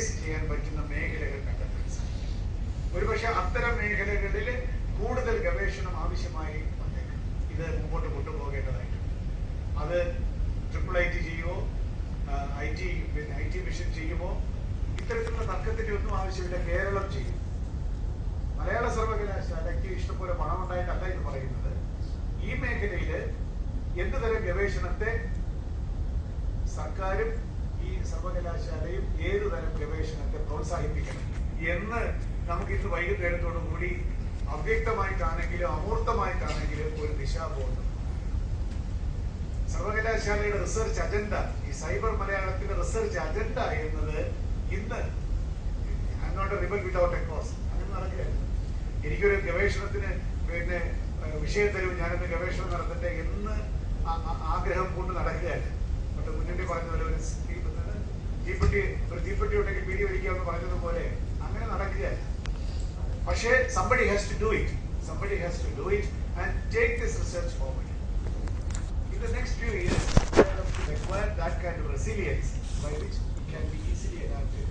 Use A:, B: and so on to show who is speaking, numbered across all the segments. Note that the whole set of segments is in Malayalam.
A: ചെയ്യാൻ പറ്റുന്ന മേഖലകൾ കണ്ടെത്താൻ സാധിക്കും. ഒരുപക്ഷെ അത്തരം മേഖലകളിൽ കൂടുതൽ ഗവേഷണം ആവശ്യമായി വന്നേക്കാം. ഇത് മുമ്പോട്ട് കൊണ്ടുപോകേണ്ടതായിട്ടുണ്ട്. അത് ട്രിപ്പിൾ ഐ ടി ചെയ്യുമോ ഐ ടി പിന്നെ ഐ ടി മിഷൻ ചെയ്യുമോ ഇത്തരത്തിലുള്ള തർക്കത്തിന്റെ ഒന്നും ആവശ്യമില്ല. കേരളം ചെയ്യും. മലയാള സർവകലാശാലയ്ക്ക് ഇഷ്ടംപോലെ പണം ഉണ്ടായിട്ടല്ല ഇത് പറയുന്നത്. ഈ മേഖലയിൽ എന്തുതരം ഗവേഷണത്തെ സർക്കാരും ഈ സർവകലാശാലയും ഏതു തരം ഗവേഷണത്തെ പ്രോത്സാഹിപ്പിക്കണം എന്ന് നമുക്ക് ഇന്ന് വൈകുന്നേരത്തോടു കൂടി അവ്യക്തമായിട്ടാണെങ്കിലും അമൂർത്തമായിട്ടാണെങ്കിലും ഒരു ദിശാബോധം സർവകലാശാലയുടെ റിസർച്ച് അജണ്ട ഈ സൈബർ മലയാളത്തിന്റെ റിസർച്ച് അജണ്ട എന്നത് ഇന്ന് not rebel without a cause അങ്ങനെ നടക്കുകയല്ല എനിക്കൊരു ഗവേഷണത്തിന് പിന്നെ വിഷയം തരും ഞാനൊന്ന് ഗവേഷണം നടത്തട്ടെ എന്ന് ആഗ്രഹം കൊണ്ട് നടക്കുകയല്ല പണ്ട് മുന്നണി പറഞ്ഞ പോലെ ഒരു? തീപ്പെട്ടി ഒരു തീപ്പെട്ടി ഉണ്ടെങ്കിൽ വീടി വലിക്കാമെന്ന് പറഞ്ഞതുപോലെ അങ്ങനെ നടക്കുകയല്ല പക്ഷേ has to do it. Somebody has to do it and take this research forward. In the next few years, we have that kind of resilience by which it can be easily adapted.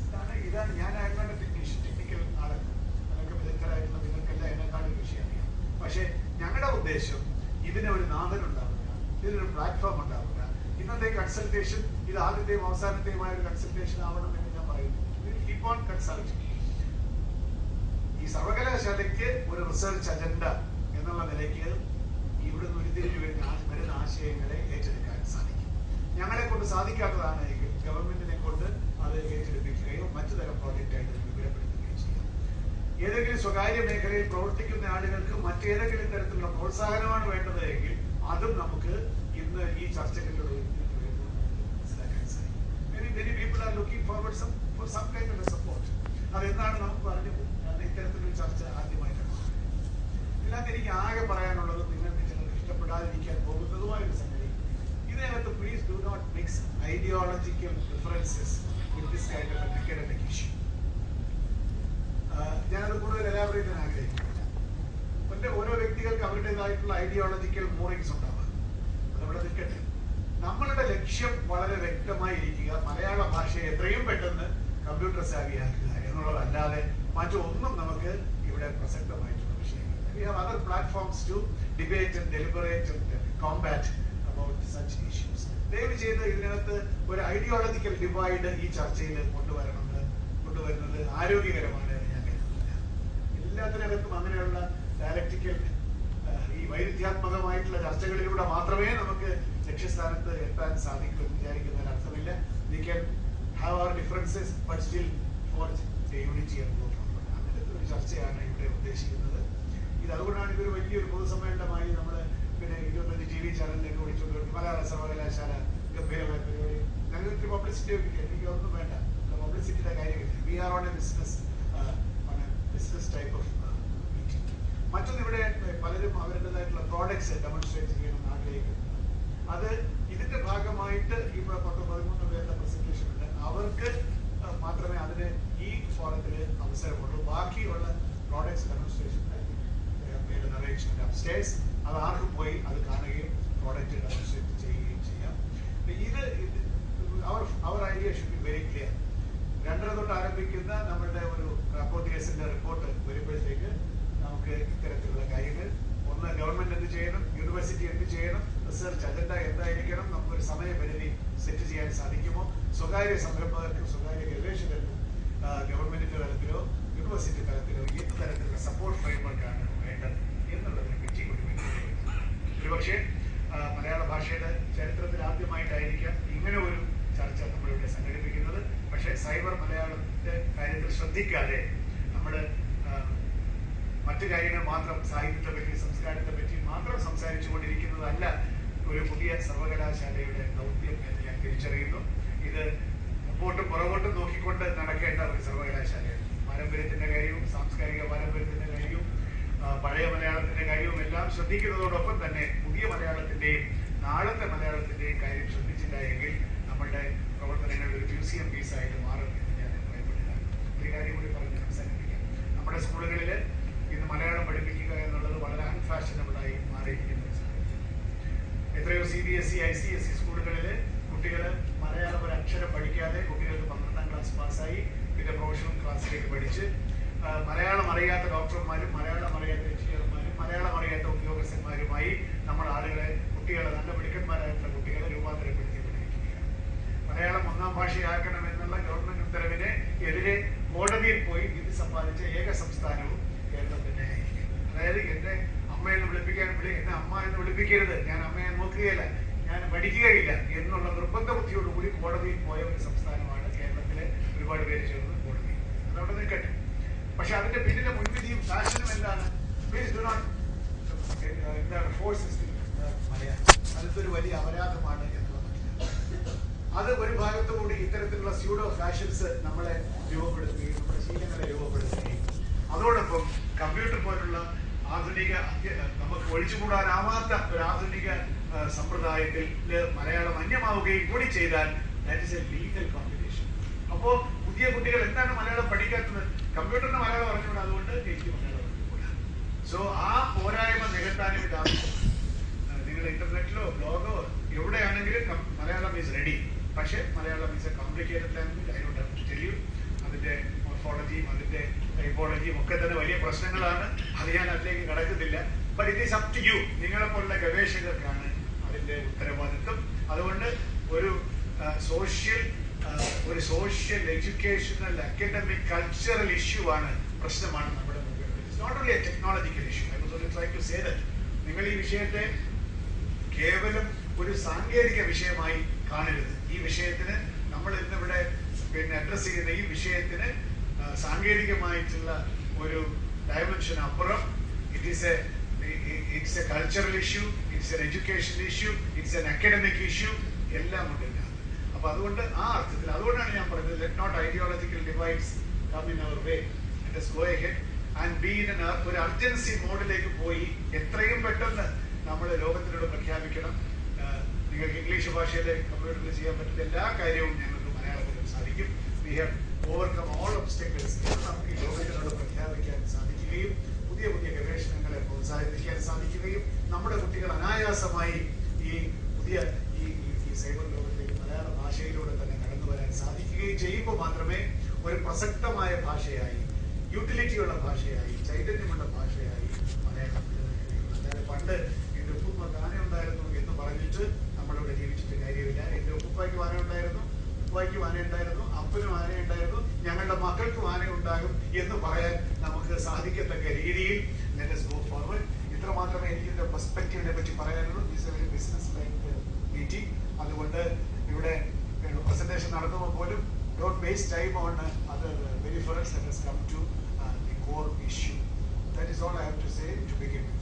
A: ഇതാണ് ഇതാണ് ഞാൻ ആയതുകൊണ്ട് ടെക്നീഷ്യൻ ടെക്നിക്കൽ ആളല്ല അതൊക്കെ വിദഗ്ധരായിട്ടുള്ള നിങ്ങൾക്കെല്ലാം എന്നെക്കാളും വിഷയം അറിയാം പക്ഷേ ഞങ്ങളുടെ ഉദ്ദേശം ഇതിന് ഒരു നാഥൻ ഉണ്ടാവുക. ഇതിനൊരു പ്ലാറ്റ്ഫോം ഇന്നത്തെ കൺസൾട്ടേഷൻ ഇത് ആദ്യത്തെയും അവസാനത്തെയുമായ ഒരു കൺസൾട്ടേഷൻ ആവണം എന്ന് ഞാൻ പറയുന്നു. ഈ സർവകലാശാലയ്ക്ക് ഒരു റിസർച്ച് അജണ്ട എന്നുള്ള നിലയ്ക്ക് ഇവിടുന്ന് ഉരുത്തിരിഞ്ഞു വരുന്ന വരുന്ന ആശയങ്ങളെ ഏറ്റെടുക്കാൻ സാധിക്കും. ഞങ്ങളെ കൊണ്ട് സാധിക്കാത്തതാണ് എങ്കിൽ ഗവൺമെന്റിനെ കൊണ്ട് അത് ഏറ്റെടുപ്പിക്കുകയോ മറ്റു തരം പ്രോജക്റ്റായിട്ട് വിപുലപ്പെടുത്തുകയോ ചെയ്യാം. ഏതെങ്കിലും സ്വകാര്യ മേഖലയിൽ പ്രവർത്തിക്കുന്ന ആളുകൾക്ക് മറ്റേതെങ്കിലും തരത്തിലുള്ള പ്രോത്സാഹനമാണ് വേണ്ടത് എങ്കിൽ അതും നമുക്ക് ഇന്ന് ഈ ചർച്ചകളിലൂടെ ഉരുത്തിരിഞ്ഞു വരുമ്പോൾ മനസ്സിലാക്കാൻ സാധിക്കും Many, people are looking forward some, for some kind of a support. അതെന്താണ് നമുക്ക് പറഞ്ഞത് ഇത്തരത്തിലൊരു ചർച്ച ആദ്യമായിട്ടാണ് ഇതിനകത്ത് എനിക്ക് ആകെ പറയാനുള്ളത് നിങ്ങൾക്ക് ചിലർ ഇഷ്ടപ്പെടാതിരിക്കാൻ പോകുന്നതുമായ ഒരു സംഗതി. ഇതിനകത്ത് please do not mix ideological differences with this kind of academic issue ഞാനത് കൂടുതൽ എലാബറേറ്റ് ചെയ്യാൻ ആഗ്രഹിക്കുന്നില്ല. എന്റെ ഓരോ വ്യക്തികൾക്ക് അവരുടേതായിട്ടുള്ള ഐഡിയോളജിക്കൽ മോറിങ്സ് ഉണ്ടാവുക അതവിടെ നിൽക്കട്ടെ. നമ്മളുടെ ലക്ഷ്യം വളരെ വ്യക്തമായി വ്യക്തമായിരിക്കുക. മലയാള ഭാഷയെ എത്രയും പെട്ടെന്ന് കമ്പ്യൂട്ടർ സാവിയാക്കുക എന്നുള്ളതല്ലാതെ മറ്റൊന്നും നമുക്ക് ഇവിടെ പ്രസക്തമായിട്ടുള്ള വിഷയങ്ങൾ we have other platforms to debate and deliberate and combat about such issues ദയവ് ചെയ്ത് ഇതിനകത്ത് ഒരു ഐഡിയോളജിക്കൽ ഡിവൈഡ് ഈ ചർച്ചയിൽ കൊണ്ടുവരണമെന്ന് കൊണ്ടുവരുന്നത് ആരോഗ്യകരമാണ് എന്ന് ഞാൻ കരുതുന്നില്ല. എല്ലാത്തിനകത്തും അങ്ങനെയുള്ള ഡയലക്ടിക്കൽ ഈ വൈരുദ്ധ്യാത്മകമായിട്ടുള്ള ചർച്ചകളിലൂടെ മാത്രമേ നമുക്ക് ലക്ഷ്യസ്ഥാനത്ത് എത്താൻ സാധിക്കും എന്ന് വിചാരിക്കുന്നതിൽ അർത്ഥമില്ല we can have our differences but still forge unity അങ്ങനത്തെ ഒരു ചർച്ചയാണ് ഇവിടെ ഉദ്ദേശിക്കുന്നത്. ഇത് അതുകൊണ്ടാണ് ഇതൊരു വലിയൊരു പൊതുസമ്മേളനമായി നമ്മൾ പിന്നെ ഇരുപത്തഞ്ച് ടി വി ചാനലിലേക്ക് വിളിച്ചുകൊണ്ട് മലയാള സർവകലാശാല ഗംഭീരമായ പരിപാടി. ഞങ്ങൾക്ക് പബ്ലിസിറ്റി ഒക്കെ. എനിക്ക് ഒന്നും വേണ്ട. പബ്ലിസിറ്റിയുടെ കാര്യമില്ല we are on a business business type of meeting മറ്റൊന്ന് ഇവിടെ പലരും അവരുടേതായിട്ടുള്ള പ്രോഡക്ട്സ് ഡെമോൺസ്ട്രേറ്റ് അത് ഇതിന്റെ ഭാഗമായിട്ട് ഇവിടെ പത്ത് പതിമൂന്ന് പേരുടെ പ്രസന്റേഷൻ ഉണ്ട്. അവർക്ക് മാത്രമേ അതിന് ഈ ഫോറത്തിൽ അവസരമുള്ളൂ. ബാക്കിയുള്ള പ്രോഡക്ട്സ് ഡെമോൺസ്ട്രേഷൻ അറേഞ്ച്മെന്റ് അപ്സ്റ്റേഴ്സ് അത് ആർക്കും പോയി അത് കാണുകയും പ്രോഡക്റ്റ് ഡെമോൺസ്ട്രേറ്റ് ചെയ്യുകയും ചെയ്യാം അപ്പൊ ഇത് our our idea should be very clear രണ്ടര തൊട്ട് ആരംഭിക്കുന്ന നമ്മളുടെ ഒരു റാപ്പോർട്ടിയേഴ്സിന്റെ റിപ്പോർട്ട് വരുമ്പോഴത്തേക്ക് നമുക്ക് ഇത്തരത്തിലുള്ള കാര്യങ്ങൾ ഒന്ന് ഗവൺമെന്റ് എന്ത് ചെയ്യണം യൂണിവേഴ്സിറ്റി എന്ത് ചെയ്യണം റിസർച്ച് അജണ്ട എന്തായിരിക്കണം നമുക്കൊരു സമയപരിധി സെറ്റ് ചെയ്യാൻ സാധിക്കുമോ? സ്വകാര്യ സംരംഭകർക്കും സ്വകാര്യ ഗവേഷകർക്കും ഗവൺമെന്റിന്റെ തലത്തിലോ യൂണിവേഴ്സിറ്റി തലത്തിലോ എന്ത് തരത്തിലുള്ള സപ്പോർട്ട് ഫ്രെയിംവർക്കാണ് വേണ്ടത് എന്നുള്ളതിനെ പറ്റി ഒരു ഒരുപക്ഷെ മലയാള ഭാഷയുടെ ചരിത്രത്തിൽ ആദ്യമായിട്ടായിരിക്കാം ഇങ്ങനെ ഒരു ചർച്ച നമ്മളിവിടെ സംഘടിപ്പിക്കുന്നത്. പക്ഷേ സൈബർ മലയാളത്തിന്റെ കാര്യത്തിൽ ശ്രദ്ധിക്കാതെ നമ്മൾ മറ്റു കാര്യങ്ങൾ മാത്രം സാഹിത്യത്തെ പറ്റി സംസ്കാരത്തെ പറ്റി മാത്രം സംസാരിച്ചു കൊണ്ടിരിക്കുന്നതല്ല ഒരു പുതിയ സർവകലാശാലയുടെ ദൗത്യം എന്ന് ഞാൻ തിരിച്ചറിയുന്നു. ഇത് മുമ്പോട്ടും പുറകോട്ടും നോക്കിക്കൊണ്ട് നടക്കേണ്ട ഒരു സർവകലാശാലയാണ്. പാരമ്പര്യത്തിന്റെ കാര്യവും സാംസ്കാരിക പാരമ്പര്യത്തിന്റെ കാര്യവും പഴയ മലയാളത്തിന്റെ കാര്യവും എല്ലാം ശ്രദ്ധിക്കുന്നതോടൊപ്പം തന്നെ പുതിയ മലയാളത്തിന്റെയും നാളത്തെ മലയാളത്തിന്റെയും കാര്യം ശ്രദ്ധിച്ചില്ല എങ്കിൽ നമ്മളുടെ പ്രവർത്തനങ്ങൾ ഒരു മ്യൂസിയം പീസായിട്ട് മാറും എന്ന് ഞാൻ ഭയപ്പെടുകയാണ് ഒരു കാര്യം കൂടി പറഞ്ഞ് സംസാരിപ്പിക്കാം നമ്മുടെ സ്കൂളുകളിൽ ഇന്ന് മലയാളം പഠിപ്പിക്കുക എന്നുള്ളത് എത്രയോ C B S E I C S E സ്കൂളുകളിൽ കുട്ടികൾ മലയാളം ഒരു അക്ഷരം പഠിക്കാതെ കുട്ടികൾക്ക് പന്ത്രണ്ടാം ക്ലാസ് പാസ്സായി പിന്നെ പ്രൊഫഷണൽ ക്ലാസ്സിലേക്ക് പഠിച്ച് മലയാളം അറിയാത്ത ഡോക്ടർമാരും മലയാളം വിളി എന്നെ അമ്മ എന്ന് വിളിപ്പിക്കരുത്. ഞാൻ അമ്മയെ നോക്കുകയില്ല. ഞാൻ പഠിക്കുകയില്ല എന്നുള്ള നിർബന്ധ ബുദ്ധിയോടുകൂടി കോടതിയിൽ പോയ ഒരു സംസ്ഥാനമാണ് കേരളത്തിലെ ഒരുപാട് പേര് ചേർന്ന് കോടതി. അതവിടെ നിൽക്കട്ടെ. പക്ഷെ അതിന്റെ പിന്നിലെ മുൻവിധിയും ഫാഷനും എന്താണ്? പ്ലീസ് ഡു നോട്ട് ഫോഴ്സ് അതൊരു വലിയ അപരാധമാണ് അത് ഒരു ഭാഗത്തു കൂടി ഇത്തരത്തിലുള്ള സ്യൂഡോ ഫാഷൻസ് നമ്മളെ രൂപപ്പെടുത്തുകയും നമ്മുടെ ശീലങ്ങളെ രൂപപ്പെടുത്തുകയും. അതോടൊപ്പം കമ്പ്യൂട്ടർ പോലുള്ള ആധുനിക നമുക്ക് ഒഴിച്ചുകൂടാനാവാത്ത ഒരു ആധുനിക സമ്പ്രദായത്തിൽ മലയാളം അന്യമാവുകയും കൂടി ചെയ്താൽ that is a legal combination അപ്പോ പുതിയ കുട്ടികൾ എന്താണ് മലയാളം പഠിക്കാത്തത്? കമ്പ്യൂട്ടറിന് മലയാളം അറിഞ്ഞുകൂടാ? അതുകൊണ്ട് എനിക്ക് മലയാളം അറിഞ്ഞുകൂടാ. സോ ആ പോരായ്മ നികത്താനും ഇത് ആവശ്യമാണ്. നിങ്ങൾ ഇന്റർനെറ്റിലോ ബ്ലോഗോ എവിടെയാണെങ്കിലും മലയാളം ഈസ് റെഡി പക്ഷേ Malayalam is a complicated language I don't have to tell you അതിന്റെ മോർഫോളജിയും അതിന്റെ ടൈപ്പോളജിയും ഒക്കെ തന്നെ വലിയ പ്രശ്നങ്ങളാണ്. അത് ഞാൻ അതിലേക്ക് കടക്കുന്നില്ല. But it is up to you നിങ്ങളെ പോലുള്ള ഗവേഷകർക്കാണ് അതിന്റെ ഉത്തരവാദിത്വം. അതുകൊണ്ട് ഒരു സോഷ്യൽ ഒരു social educational academic cultural issue ആണ് പ്രശ്നമാണ് നമ്മുടെ not only a technological issue I was try to say that നിങ്ങൾ ഈ വിഷയത്തെ കേവലം ഒരു സാങ്കേതിക വിഷയമായി കാണരുത്. ഈ വിഷയത്തിന് നമ്മൾ ഇന്നിവിടെ പിന്നെ അഡ്രസ് ചെയ്യുന്ന ഈ വിഷയത്തിന് സാങ്കേതികമായിട്ടുള്ള ഒരു ഡയമെൻഷൻ അപ്പുറം it is a it's a cultural issue it's an education issue it's an academic issue എല്ലാം ഉണ്ട് ഇതിനകത്ത്. അപ്പൊ അതുകൊണ്ട് ആ അർത്ഥത്തിൽ അതുകൊണ്ടാണ് ഞാൻ പറഞ്ഞത് let not ideological divides come in our way let us go ahead and be in ഒരു അർജൻസി മോഡിലേക്ക് പോയി എത്രയും പെട്ടെന്ന് നമ്മൾ ലോകത്തിനോട് പ്രഖ്യാപിക്കണം. നിങ്ങൾക്ക് ഇംഗ്ലീഷ് ഭാഷയിൽ കമ്പ്യൂട്ടറിൽ ചെയ്യാൻ പറ്റുന്ന എല്ലാ കാര്യവും ഞങ്ങൾക്ക് മലയാളത്തിലും സാധിക്കും. We have overcome all obstacles നമുക്ക് ലോകത്തിനോട് പ്രഖ്യാപിക്കാൻ സാധിക്കുകയും പുതിയ പുതിയ ഗവേഷണങ്ങളെ പ്രോത്സാഹിപ്പിക്കാൻ സാധിക്കുകയും നമ്മുടെ കുട്ടികൾ അനായാസമായി ഈ പുതിയ ഈ സൈബർ ലോകത്തേക്ക് മലയാള ഭാഷയിലൂടെ തന്നെ കടന്നു വരാൻ സാധിക്കുകയും ചെയ്യുമ്പോൾ മാത്രമേ ഒരു പ്രസക്തമായ ഭാഷയായി യൂട്ടിലിറ്റിയുള്ള ഭാഷയായി ചൈതന്യമുള്ള ഭാഷയായി മലയാളം. അല്ലാതെ പണ്ട് എന്റെ ഉപ്പുമ്മ ആന ഉണ്ടായിരുന്നു എന്ന് പറഞ്ഞിട്ട് നമ്മളിവിടെ ജീവിച്ചിട്ട് കാര്യമില്ല എന്റെ ഉപ്പുപ്പായ്ക്ക് ആന ഉണ്ടായിരുന്നു ഉപ്പായ്ക്കും ആന ഉണ്ടായിരുന്നു അപ്പനും ആന ഉണ്ടായിരുന്നു ഞങ്ങളുടെ മക്കൾക്കും ആന ഉണ്ടാകും എന്ന് പറയാൻ നമുക്ക് സാധിക്കത്തക്ക രീതിയിൽ us ഫോർവേഡ് ഇത്ര മാത്രമേ എനിക്ക് ഇതിന്റെ പെർസ്പെക്റ്റീവിനെ പറ്റി പറയാനുള്ളൂ. ബിസിനസ് ലൈക്ക് മീറ്റിംഗ് അതുകൊണ്ട് ഇവിടെ പ്രസന്റേഷൻ നടത്തുമ്പോൾ പോലും dot waste time on other differences is all I have to say to issue.